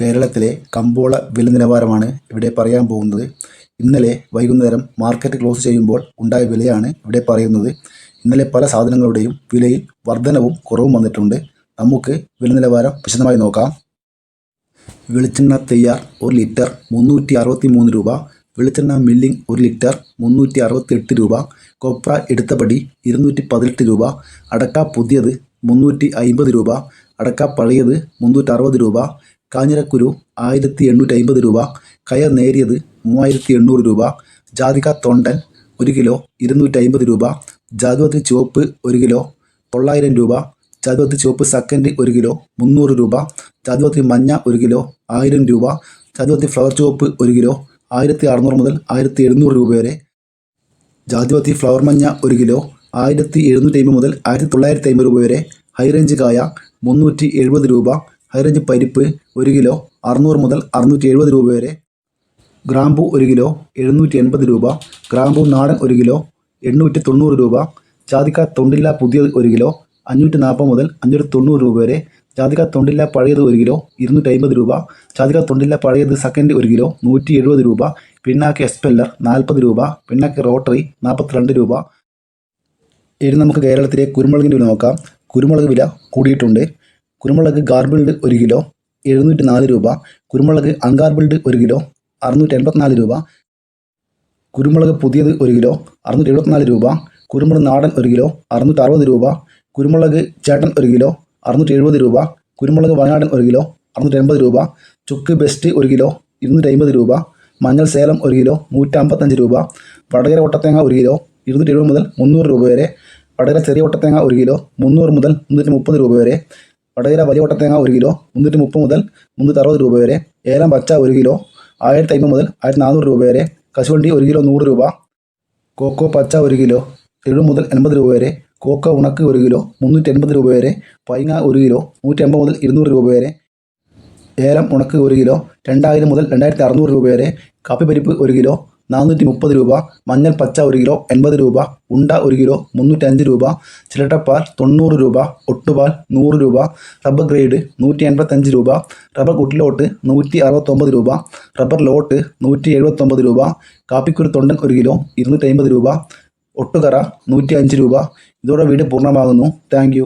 കേരളത്തിലെ കമ്പോള വില നിലവാരമാണ് ഇവിടെ പറയാൻ പോകുന്നത്. ഇന്നലെ വൈകുന്നേരം മാർക്കറ്റ് ക്ലോസ് ചെയ്യുമ്പോൾ ഉണ്ടായ വിലയാണ് ഇവിടെ പറയുന്നത്. ഇന്നലെ പല സാധനങ്ങളുടെയും വിലയിൽ വർധനവും കുറവും വന്നിട്ടുണ്ട്. നമുക്ക് വില നിലവാരം വിശദമായി നോക്കാം. വെളിച്ചെണ്ണ തയ്യാർ ഒരു ലിറ്റർ മുന്നൂറ്റി അറുപത്തി മൂന്ന് രൂപ. വെളിച്ചെണ്ണ മില്ലിംഗ് ഒരു ലിറ്റർ മുന്നൂറ്റി അറുപത്തി എട്ട് രൂപ. കൊപ്ര എടുത്തപടി ഇരുന്നൂറ്റി പതിനെട്ട് രൂപ. അടക്ക പുതിയത് മുന്നൂറ്റി അമ്പത് രൂപ. അടക്ക പഴയത് മുന്നൂറ്റി അറുപത് രൂപ. കാഞ്ഞിരക്കുരു ആയിരത്തി എണ്ണൂറ്റി അമ്പത് രൂപ. കയർ നേരിയത് മൂവായിരത്തി എണ്ണൂറ് രൂപ. ജാതിക തൊണ്ടൻ ഒരു കിലോ ഇരുന്നൂറ്റി അമ്പത് രൂപ. ജാതിപത്രി ചുവപ്പ് ഒരു കിലോ തൊള്ളായിരം രൂപ. ജാതിപത്രി ചുവപ്പ് സെക്കൻഡ് ഒരു കിലോ മുന്നൂറ് രൂപ. ജാതിപത്രി മഞ്ഞ ഒരു കിലോ ആയിരം രൂപ. ജാതിപത്രി ഫ്ലവർ ചുവപ്പ് ഒരു കിലോ ആയിരത്തി അറുന്നൂറ് മുതൽ ആയിരത്തി എഴുന്നൂറ് രൂപ വരെ. ജാതിപത്രി ഫ്ലവർ മഞ്ഞ ഒരു കിലോ ആയിരത്തി എഴുന്നൂറ്റി അമ്പത് മുതൽ ആയിരത്തി തൊള്ളായിരത്തി അമ്പത് രൂപ വരെ. ഹൈറേഞ്ച് കായ മുന്നൂറ്റി എഴുപത് രൂപ. ഹൈറേഞ്ച് പരിപ്പ് ഒരു കിലോ അറുന്നൂറ് മുതൽ അറുന്നൂറ്റി എഴുപത് രൂപ വരെ. ഗ്രാമ്പു ഒരു കിലോ എഴുന്നൂറ്റി എൺപത് രൂപ. ഗ്രാമ്പു നാടൻ ഒരു കിലോ എണ്ണൂറ്റി തൊണ്ണൂറ് രൂപ. ജാതിക്ക തൊണ്ടില്ല പുതിയത് ഒരു കിലോ അഞ്ഞൂറ്റി നാൽപ്പത് മുതൽ അഞ്ഞൂറ്റി തൊണ്ണൂറ് രൂപ വരെ. ജാതിക്ക തൊണ്ടില്ല പഴയത് ഒരു കിലോ ഇരുന്നൂറ്റി അമ്പത് രൂപ. ജാതിക്ക തൊണ്ടില്ല പഴയത് സെക്കൻഡ് ഒരു കിലോ നൂറ്റി എഴുപത് രൂപ. പിണ്ണാക്ക് എസ്പെല്ലർ നാൽപ്പത് രൂപ. പിണ്ണാക്ക് റോട്ടറി നാൽപ്പത്തിരണ്ട് രൂപ. ഇനി നമുക്ക് കേരളത്തിലെ കുരുമുളകിന്റെ വില നോക്കാം. കുരുമുളക് വില കൂടിയിട്ടുണ്ട്. കുരുമുളക് ഗാർബിൾഡ് ഒരു കിലോ എഴുന്നൂറ്റി നാല് രൂപ കുരുമുളക് അൺഗാർബിൾഡ് ഒരു കിലോ അറുന്നൂറ്റി എൺപത്തിനാല് രൂപ കുരുമുളക് പുതിയത് ഒരു കിലോ അറുന്നൂറ്റി എഴുപത്തിനാല് രൂപ കുരുമുളക് നാടൻ ഒരു കിലോ അറുന്നൂറ്റി അറുപത് രൂപ കുരുമുളക് ചേട്ടൻ ഒരു കിലോ അറുന്നൂറ്റി എഴുപത് രൂപ കുരുമുളക് വയനാടൻ ഒരു കിലോ അറുന്നൂറ്റി എൺപത് രൂപ ചുക്ക് ബെസ്റ്റ് ഒരു കിലോ ഇരുന്നൂറ്റി അമ്പത് രൂപ മഞ്ഞൾ സേലം ഒരു കിലോ നൂറ്റി അമ്പത്തഞ്ച് രൂപ വടകര ഒട്ടത്തേങ്ങ ഒരു കിലോ ഇരുന്നൂറ്റി എഴുപത് മുതൽ മുന്നൂറ് രൂപ വരെ വടകര ചെറിയ ഒട്ടത്തേങ്ങ ഒരു കിലോ മുന്നൂറ് മുതൽ മുന്നൂറ്റി മുപ്പത് രൂപ വരെ വടകര വലിയ വട്ടത്തേങ്ങ ഒരു കിലോ മുന്നൂറ്റി മുപ്പത് മുതൽ മുന്നൂറ്റി അറുപത് രൂപ വരെ ഏലം പച്ച ഒരു കിലോ ആയിരത്തി അമ്പത് മുതൽ ആയിരത്തി നാനൂറ് രൂപ വരെ കശുവണ്ടി ഒരു കിലോ നൂറ് രൂപ കോക്കോ പച്ച ഒരു കിലോ എഴുപത് മുതൽ എൺപത് രൂപ വരെ കോക്കോ ഉണക്ക് ഒരു കിലോ മുന്നൂറ്റി എൺപത് രൂപ വരെ പൈങ്ങ ഒരു കിലോ നൂറ്റി അമ്പത് മുതൽ ഇരുന്നൂറ് രൂപ വരെ ഏലം ഉണക്ക് ഒരു കിലോ രണ്ടായിരം മുതൽ രണ്ടായിരത്തി അറുന്നൂറ് രൂപ വരെ കാപ്പി പരിപ്പ് ഒരു കിലോ നാനൂറ്റി മുപ്പത് രൂപ മഞ്ഞൾ പച്ച ഒരു കിലോ എൺപത് രൂപ ഉണ്ട ഒരു കിലോ മുന്നൂറ്റഞ്ച് രൂപ ചിരട്ടപ്പാൽ തൊണ്ണൂറ് രൂപ ഒട്ടുപാൽ നൂറ് രൂപ റബ്ബർ ഗ്രേഡ് നൂറ്റി എൺപത്തഞ്ച് രൂപ റബ്ബർ കുട്ടിലോട്ട് നൂറ്റി അറുപത്തൊമ്പത് രൂപ റബ്ബർ ലോട്ട് നൂറ്റി എഴുപത്തൊമ്പത് രൂപ കാപ്പിക്കുരു തൊണ്ടൻ ഒരു കിലോ ഇരുന്നൂറ്റി അമ്പത് രൂപ ഒട്ടുകറ നൂറ്റി അഞ്ച് രൂപ. ഇതോടെ വീട് പൂർണമാകുന്നു. താങ്ക്